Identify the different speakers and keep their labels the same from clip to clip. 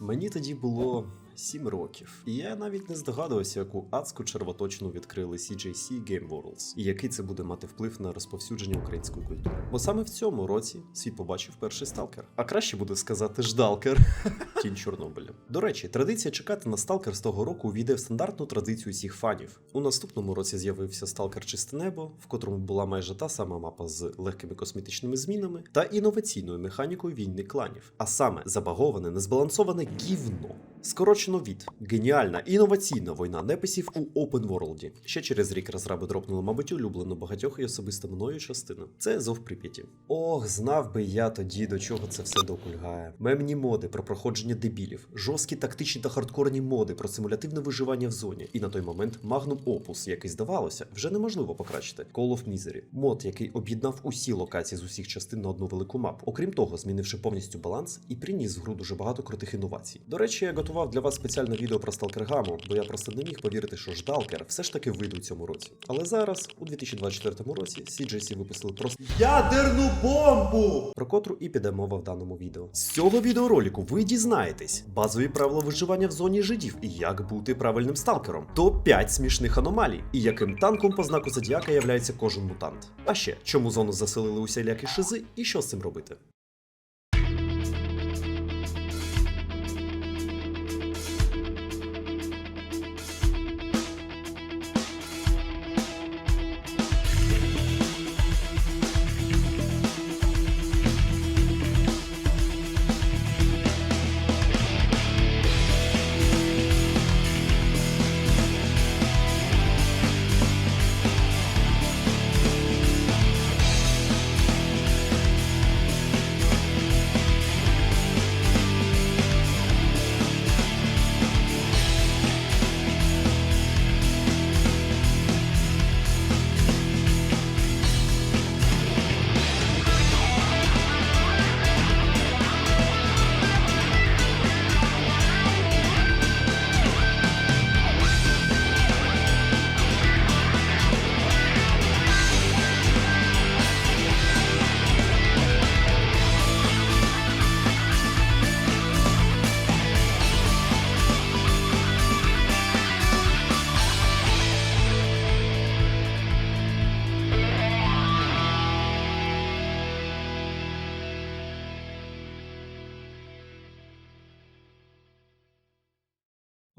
Speaker 1: Мені тоді було 7 років, і я навіть не здогадувався, яку адську червоточину відкрили CJC Game Worlds, і який це буде мати вплив на розповсюдження української культури. Бо саме в цьому році світ побачив перший сталкер. А краще буде сказати ждалкер. Тінь Чорнобиля. До речі, традиція чекати на сталкер з того року увійде в стандартну традицію всіх фанів. У наступному році з'явився сталкер Чисте небо, в котрому була майже та сама мапа з легкими косметичними змінами та інноваційною механікою війни кланів, а саме забаговане, незбалансоване гівно. Скорочено від геніальна інноваційна війна неписів у Open World. Ще через рік розраби дропнули, мабуть, улюблену багатьох і особисто мною частину. Це зов Прип'яті. Ох, знав би я тоді, до чого це все докульгає. Мемні моди про проходження дебілів, жорсткі тактичні та хардкорні моди про симулятивне виживання в зоні. І на той момент Magnum Opus, який здавалося, вже неможливо покращити. Call of Misery. Мод, який об'єднав усі локації з усіх частин на одну велику мапу. Окрім того, змінивши повністю баланс і приніс в гру дуже багато крутих інновацій. До речі, я готував для вас спеціальне відео про Сталкергаму, бо я просто не міг повірити, що Ждалкер все ж таки вийде у цьому році. Але зараз, у 2024 році, CJC випустили просто ядерну бомбу, про котру і піде мова в даному відео. З цього відеоролику ви дізнаєтесь базові правила виживання в зоні жидів і як бути правильним сталкером, топ 5 смішних аномалій, і яким танком по знаку зодіака являється кожен мутант. А ще чому зону заселили усілякі шизи і що з цим робити.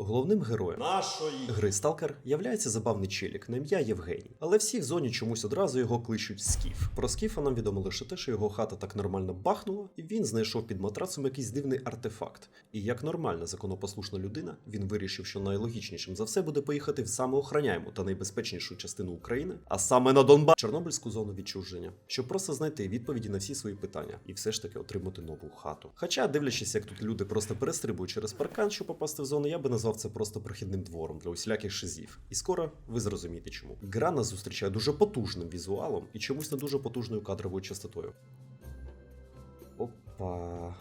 Speaker 1: Головним героєм
Speaker 2: Нашої
Speaker 1: гри Сталкер являється забавний челік на ім'я Євгеній. Але всі в зоні чомусь одразу його кличуть Скіф. Про Скіфа нам відомо лише те, що його хата так нормально бахнула, і він знайшов під матрацом якийсь дивний артефакт. І як нормальна законопослушна людина, він вирішив, що найлогічнішим за все буде поїхати в саме охороняєму та найбезпечнішу частину України, а саме на Донбас, Чорнобильську зону відчуження, щоб просто знайти відповіді на всі свої питання і все ж таки отримати нову хату. Хоча, дивлячись, як тут люди просто перестрибують через паркан, щоб попасти в зону, я би назвав це просто прохідним двором для усіляких шизів. І скоро ви зрозумієте чому. Гра нас зустрічає дуже потужним візуалом і чомусь не дуже потужною кадровою частотою.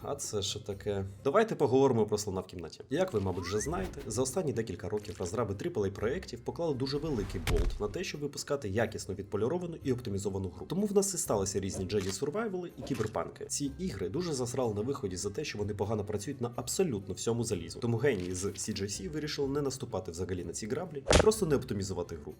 Speaker 1: А це що таке? Давайте поговоримо про слона в кімнаті. Як ви, мабуть, вже знаєте, за останні декілька років розраби AAA проєктів поклали дуже великий болт на те, щоб випускати якісно відполіровану і оптимізовану гру. Тому в нас і сталися різні Jedi Survival і кіберпанки. Ці ігри дуже засрали на виході за те, що вони погано працюють на абсолютно всьому залізу. Тому генії з CJC вирішили не наступати взагалі на ці граблі, просто не оптимізувати гру.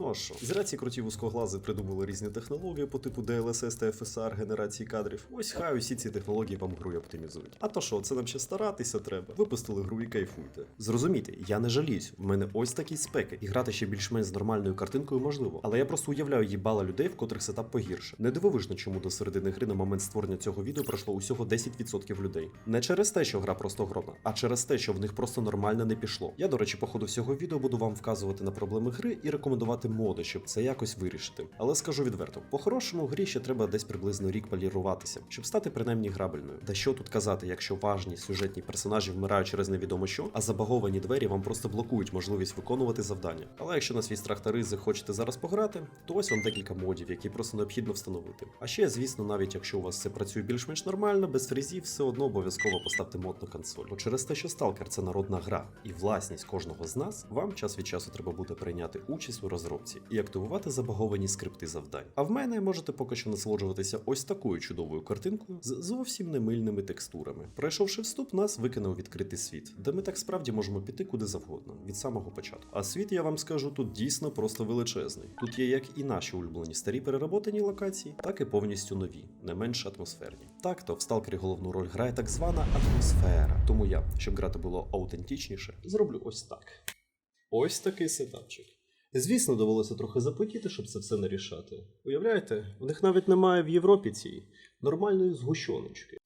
Speaker 1: Ну а що? Зря ці круті вузкоглази придумали різні технології по типу DLSS та FSR генерації кадрів. Ось хай усі ці технології вам гру оптимізують. А то що, це нам ще старатися треба. Випустили гру і кайфуйте. Зрозумійте, я не жаліюсь. В мене ось такі спеки, і грати ще більш-менш з нормальною картинкою можливо. Але я просто уявляю їбала людей, в котрих сетап погірше. Не дивовижно, чому до середини гри на момент створення цього відео пройшло усього 10% людей. Не через те, що гра просто гробна, а через те, що в них просто нормально не пішло. Я, до речі, по ходу всього відео буду вам вказувати на проблеми гри і рекомендувати моди, щоб це якось вирішити. Але скажу відверто, по-хорошому грі ще треба десь приблизно рік поліруватися, щоб стати принаймні грабельною. Та що тут казати, якщо важні сюжетні персонажі вмирають через невідомо що, а забаговані двері вам просто блокують можливість виконувати завдання. Але якщо на свій страх та ризик хочете зараз пограти, то ось вам декілька модів, які просто необхідно встановити. А ще, звісно, навіть якщо у вас все працює більш-менш нормально, без фрізів, все одно обов'язково поставте мод на консоль. Бо через те, що Сталкер це народна гра і власність кожного з нас, вам час від часу треба буде прийняти участь у розробці. Коробці і активувати забаговані скрипти завдань. А в мене можете поки що насолоджуватися ось такою чудовою картинкою з зовсім немильними текстурами. Пройшовши вступ, нас викине у відкритий світ, де ми так справді можемо піти куди завгодно від самого початку. А світ, я вам скажу, тут дійсно просто величезний. Тут є як і наші улюблені старі переработані локації, так і повністю нові, не менш атмосферні. Так то в сталкері головну роль грає так звана атмосфера. Тому я, щоб грати було аутентичніше, зроблю ось так. Ось такий сетапчик. Звісно, довелося трохи запотіти, щоб це все нарішати. Уявляєте, в них навіть немає в Європі цій нормальної згущоночки.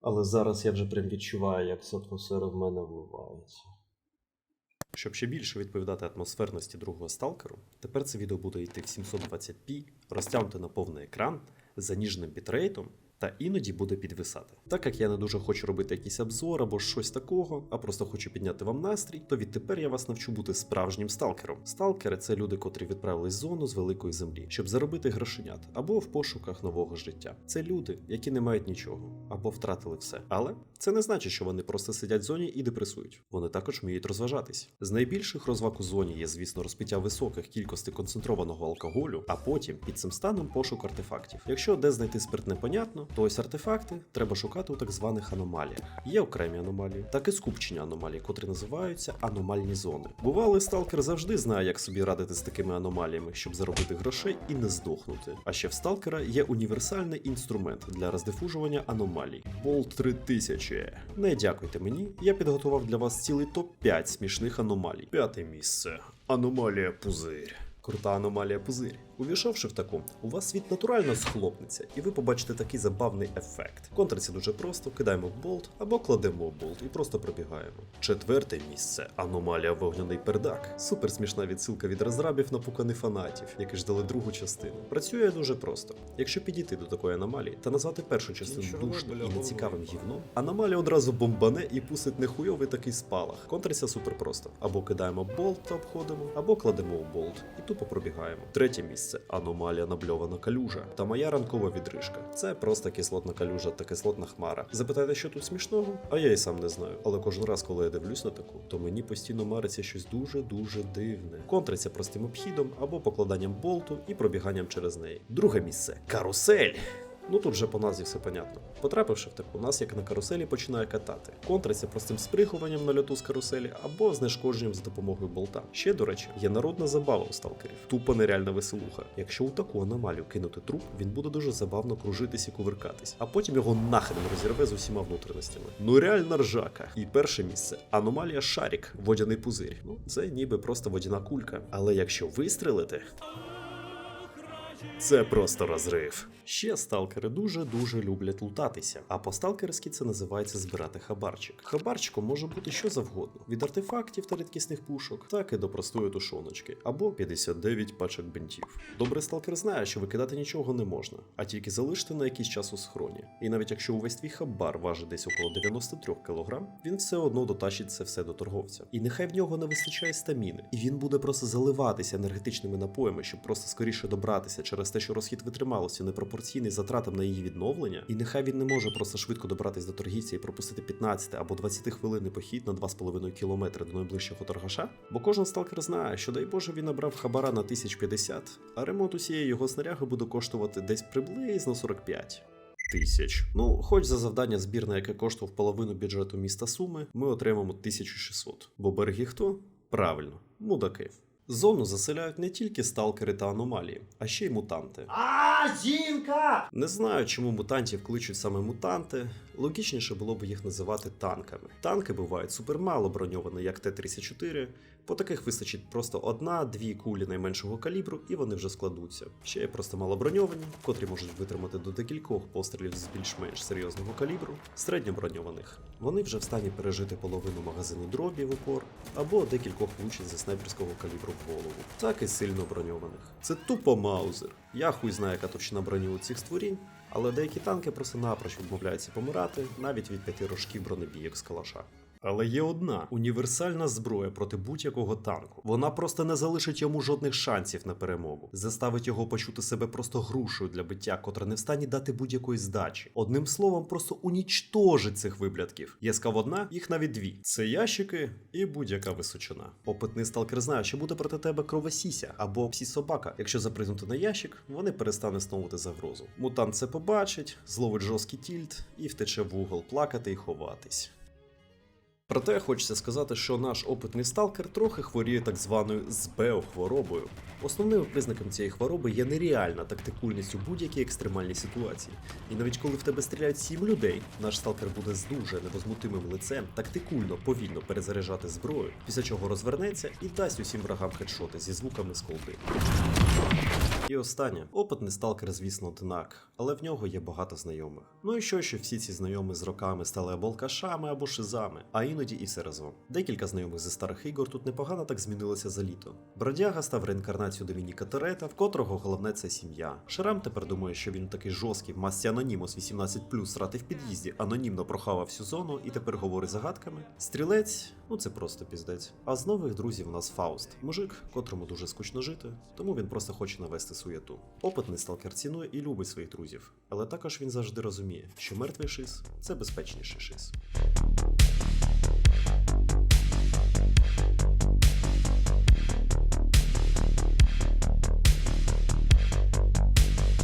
Speaker 1: Але зараз я вже прям відчуваю, як ця атмосфера в мене вливається. Щоб ще більше відповідати атмосферності другого сталкеру, тепер це відео буде йти в 720p, розтягнути на повний екран, з заніженим бітрейтом, та іноді буде підвисати. Так як я не дуже хочу робити якийсь обзор або щось такого, а просто хочу підняти вам настрій, то відтепер я вас навчу бути справжнім сталкером. Сталкери це люди, котрі відправились в зону з великої землі, щоб заробити грошенят або в пошуках нового життя. Це люди, які не мають нічого або втратили все. Але це не значить, що вони просто сидять в зоні і депресують. Вони також вміють розважатись. З найбільших розваг у зоні є, звісно, розпиття високих кількостей концентрованого алкоголю, а потім під цим станом пошук артефактів. Якщо де знайти спирт непонятно, то ось артефакти треба шукати у так званих аномаліях. Є окремі аномалії, так і скупчення аномалій, котрі називаються аномальні зони. Бувалий сталкер завжди знає, як собі радити з такими аномаліями, щоб заробити грошей і не здохнути. А ще в сталкера є універсальний інструмент для роздифужування аномалій Болт 3000. Не дякуйте мені, я підготував для вас цілий топ-5 смішних аномалій. П'яте місце. Аномалія пузирь. Крута аномалія пузирь. Увійшовши в таку, у вас світ натурально схлопнеться, і ви побачите такий забавний ефект. Контриться дуже просто, кидаємо болт або кладемо в болт і просто пробігаємо. Четверте місце аномалія вогняний пердак. Супер смішна відсилка від розрабів напуканих фанатів, які ждали другу частину. Працює дуже просто. Якщо підійти до такої аномалії та назвати першу частину
Speaker 2: бля,
Speaker 1: і нецікавим гівном, аномалія одразу бомбане і пустить нехуйовий такий спалах. Контриться супер просто. Або кидаємо болт та обходимо, або кладемо в болт і тупо пробігаємо. Третє місце аномалія набльована калюжа. Та моя ранкова відрижка. Це просто кислотна калюжа та кислотна хмара. Запитайте, що тут смішного? А я і сам не знаю. Але кожен раз, коли я дивлюсь на таку, то мені постійно мариться щось дуже дуже дивне. Контриться простим обхідом або покладанням болту і пробіганням через неї. Друге місце карусель. Ну тут вже по назві все понятно. Потрапивши в таку, нас як на каруселі починає катати. Контриться простим спригуванням на льоту з каруселі або знешкодженням за допомогою болта. Ще, до речі, є народна забава у сталкерів. Тупо нереальна веселуха. Якщо у таку аномалію кинути труп, він буде дуже забавно кружитись і кувиркатись, а потім його нахрен розірве з усіма внутрішностями. Ну реальна ржака. І перше місце аномалія шарік, водяний пузир. Ну це ніби просто водяна кулька. Але якщо вистрелити. Це просто розрив. Ще сталкери дуже-дуже люблять лутатися, а по-сталкерськи це називається збирати хабарчик. Хабарчиком може бути що завгодно: від артефактів та рідкісних пушок, так і до простої тушоночки, або 59 пачок бинтів. Добрий сталкер знає, що викидати нічого не можна, а тільки залишити на якийсь час у схроні. І навіть якщо увесь твій хабар важить десь около 93 кг, він все одно дотащить це все до торговця. І нехай в нього не вистачає стаміни, і він буде просто заливатися енергетичними напоями, щоб просто скоріше добратися через те, що розхід витрималості непропорційний затратам на її відновлення, і нехай він не може просто швидко добратися до торгівця і пропустити 15 або 20 хвилинний похід на 2,5 кілометри до найближчого торгаша. Бо кожен сталкер знає, що дай Боже він набрав хабара на 1050, а ремонт усієї його снаряги буде коштувати десь приблизно 45 тисяч. Ну, хоч за завдання збірне, яке коштував половину бюджету міста Суми, ми отримаємо 1600. Бо береги хто? Правильно, мудаки. Зону заселяють не тільки сталкери та аномалії, а ще й мутанти.
Speaker 2: А, жінка!
Speaker 1: Не знаю, чому мутантів кличуть саме мутанти. Логічніше було б їх називати танками. Танки бувають супермало броньовані, як Т-34. По таких вистачить просто одна-дві кулі найменшого калібру, і вони вже складуться. Ще є просто малоброньовані, котрі можуть витримати до декількох пострілів з більш-менш серйозного калібру, середньоброньованих. Вони вже в стані пережити половину магазину дробі в упор або декількох влучень зі снайперського калібру в голову. Так і сильно броньованих. Це тупо маузер. Я хуй знаю, яка товщина броні у цих створінь, але деякі танки просто напроч відмовляються помирати навіть від п'яти рожків бронебійок з калаша. Але є одна універсальна зброя проти будь-якого танку. Вона просто не залишить йому жодних шансів на перемогу, заставить його почути себе просто грушею для биття, котра не в стані дати будь-якої здачі. Одним словом, просто унічтожить цих виблядків. Є скаводна, їх навіть дві: це ящики і будь-яка височина. Опитний сталкер знає, що буде проти тебе кровосіся або псі собака. Якщо запригнути на ящик, вони перестане становити загрозу. Мутант це побачить, зловить жорсткий тільт і втече в угол плакати і ховатись. Проте хочеться сказати, що наш опитний сталкер трохи хворіє так званою СБО хворобою. Основним признаком цієї хвороби є нереальна тактикульність у будь-якій екстремальній ситуації. І навіть коли в тебе стріляють сім людей, наш сталкер буде з дуже невозмутимим лицем тактикульно повільно перезаряджати зброю, після чого розвернеться і дасть усім врагам хедшоти зі звуками з колди. І останнє, опитний сталкер, звісно, одинак, але в нього є багато знайомих. Ну і що, що всі ці знайомі з роками стали або алкашами, або шизами, а іноді і все разом. Декілька знайомих зі старих ігор тут непогано так змінилося за літо. Бродяга став реінкарнацією Домініка Торетта, в котрого головне це сім'я. Шрам тепер думає, що він такий жорсткий в масці Анонімус 18+, срати в під'їзді, анонімно прохавав всю зону і тепер говорить загадками. Стрілець, ну це просто піздець. А з нових друзів у нас Фауст, мужик, котрому дуже скучно жити, тому він просто хоче навести суєту. Опитний сталкер цінує і любить своїх друзів, але також він завжди розуміє, що мертвий шиз це безпечніший шиз.